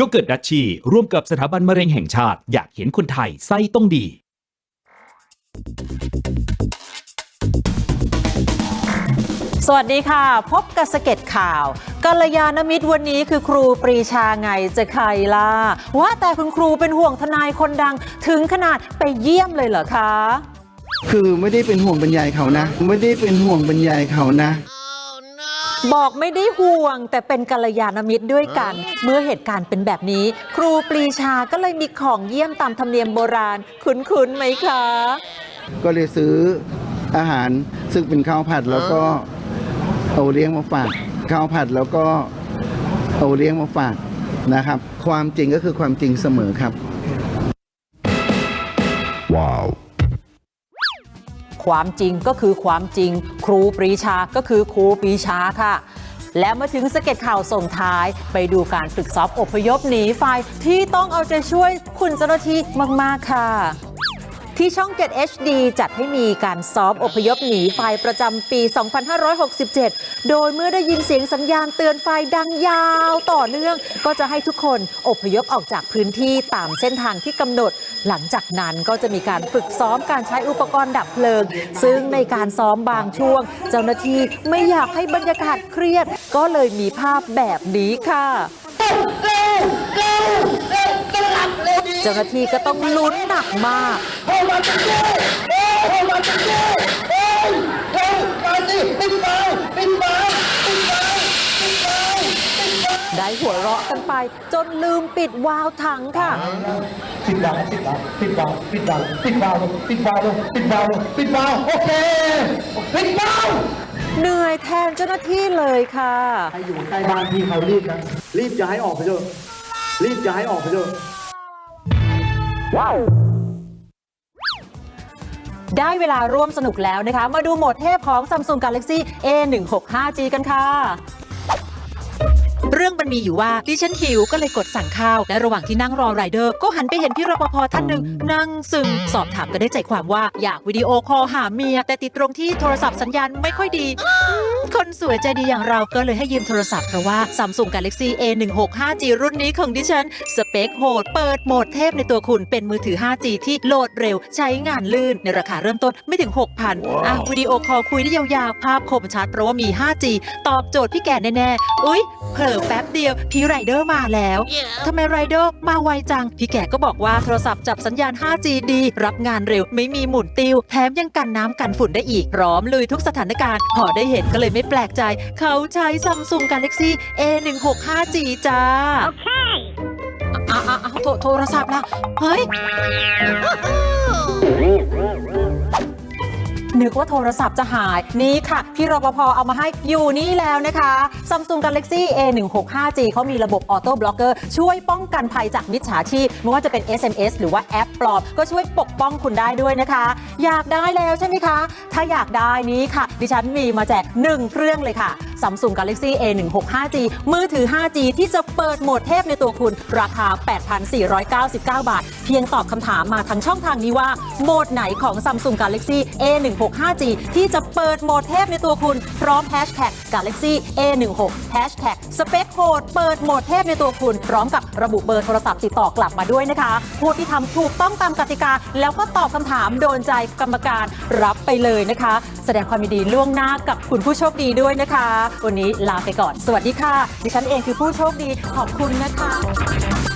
โยเกิร์ตดัชชีร่วมกับสถาบันมะเร็งแห่งชาติ อยากเห็นคนไทยไส้ต้องดี สวัสดีค่ะ พบกับสเก็ตข่าวกัลยาณมิตรวันนี้คือครูปรีชาไงจะใครล่ะว่าแต่คุณครูเป็นห่วงทนายคนดังถึงขนาดไปเยี่ยมเลยเหรอคะ คือไม่ได้เป็นห่วงบรรยายเขานะ ไม่ได้เป็นห่วงบรรยายเขานะ บอกไม่ได้ห่วง แต่เป็นกัลยาณมิตรด้วยกัน เมื่อเหตุการณ์เป็นแบบนี้ ครูปรีชาก็เลยมีของเยี่ยมตามธรรมเนียมโบราณ คุ้นๆไหมคะ ก็เลยซื้ออาหารซึ่งเป็นข้าวผัดแล้วก็เอาเลี้ยงมาฝากข้าวผัดแล้วก็เอาเลี้ยงมาฝากนะครับ ความจริงก็คือความจริงเสมอครับ ความจริงก็คือความจริง ครูปรีชาก็คือครูปรีชาค่ะ และมาถึงสเก็ตข่าวส่งท้าย ไปดูการฝึกซ้อมอพยพหนีไฟที่ต้องเอาใจช่วยคุณเจ้าหน้าที่มาก ๆ ค่ะ ที่ช่อง 7 HD จัดให้มีการซ้อมอพยพหนีไฟประจำปี 2567 โดยเมื่อได้ยินเสียงสัญญาณเตือนไฟดังยาวต่อเนื่อง ก็จะให้ทุกคนอพยพออกจากพื้นที่ตามเส้นทางที่กำหนด หลังจากนั้นก็จะมีการฝึกซ้อมการใช้อุปกรณ์ดับเพลิง ซึ่งในการซ้อมบางช่วง เจ้าหน้าที่ไม่อยากให้บรรยากาศเครียด ก็เลยมีภาพแบบนี้ค่ะเจ้าหน้าที่ก็ต้องลุ้นหนักมาก ได้หัวเราะกันไป จนลืมปิดวาล์วถังค่ะ ปิดวาล์วปิดวาล์วปิดวาล์วปิดวาล์วปิดวาล์วปิดวาล์วปิดวาล์วโอเคปิดวาล์วเหนื่อยแทนเจ้าหน้าที่เลยค่ะ ใครอยู่ใกล้บ้านพี่เขารีบนะรีบย้ายออกไปเถอะรีบย้ายออกไปเถอะว้าว ได้เวลาร่วมสนุกแล้วนะคะ มาดูโหมดเทพของ Samsung Galaxy A165G กันค่ะเรื่องมันมีอยู่ว่าดิฉันหิวก็เลยกดสั่งข้าว และระหว่างที่นั่งรอไรเดอร์ ก็หันไปเห็นพี่รปภท่านหนึ่งนั่งซึมสอบถามก็ได้ใจความว่าอยากวิดีโอคอลหาเมีย แต่ติดตรงที่โทรศัพท์สัญญาณไม่ค่อยดี คนสวยใจดีอย่างเราก็เลยให้ยืมโทรศัพท์เพราะว่า Samsung Galaxy A165G รุ่นนี้ของดิฉัน สเปคโหด เปิดโหมดเทพในตัวคุณเป็นมือถือ 5G ที่โหลดเร็ว ใช้งานลื่น ในราคาเริ่มต้นไม่ถึง 6,000อะวิดีโอคอลคุยได้ยาวๆ ภาพคมชัดเพราะว่ามี 5G ตอบโจทย์พี่แก่แน่ๆ อุ๊ย เผลอแป๊บเดียว พี่ไรเดอร์มาแล้วทำไมไรเดอร์มาไวจัง พี่แก่ก็บอกว่าโทรศัพท์จับสัญญาณ 5G ดี รับงานเร็วไม่มีหมุนติวแถมยังกันน้ำกันฝุ่นได้อีกพร้อมลุยทุกสถานการณ์พอได้เห็นก็เลยไม่แปลกใจ เขาใช้ Samsung Galaxy A165G จ้า โอเคอะอะอะโทรโทรศัพท์ละเฮ้ย นึกว่าโทรศัพท์จะหายนี่ค่ะ พี่รปภเอามาให้อยู่นี่แล้วนะคะ Samsung Galaxy A165G เขามีระบบ Auto Blocker ช่วยป้องกันภัยจากมิจฉาชีพไม่ว่าจะเป็น SMS หรือว่าแอปปลอม ก็ช่วยปกป้องคุณได้ด้วยนะคะ อยากได้แล้วใช่ไหมคะ ถ้าอยากได้นี้ค่ะ ดิฉันมีมาแจก 1 เครื่องเลยค่ะ Samsung Galaxy A165G มือถือ 5G ที่จะเปิดโหมดเทพในตัวคุณ ราคา 8,499 บาท เพียงตอบคำถามมาทางช่องทางนี้ว่า โหมดไหนของ Samsung Galaxy A165G ที่จะเปิดโหมดเทพในตัวคุณ พร้อม Hashtag Galaxy A16 Hashtag สเปคโหดเปิดโหมดเทพในตัวคุณ พร้อมกับระบุเบอร์โทรศัพท์ติดต่อกลับมาด้วยนะคะผู้ที่ทำถูกต้องตามกติกา แล้วก็ตอบคำถามโดนใจกรรมการรับไปเลยนะคะ แสดงความยินดีล่วงหน้ากับคุณผู้โชคดีด้วยนะคะ วันนี้ลาไปก่อน สวัสดีค่ะ ดิฉันเองคือผู้โชคดีขอบคุณนะคะ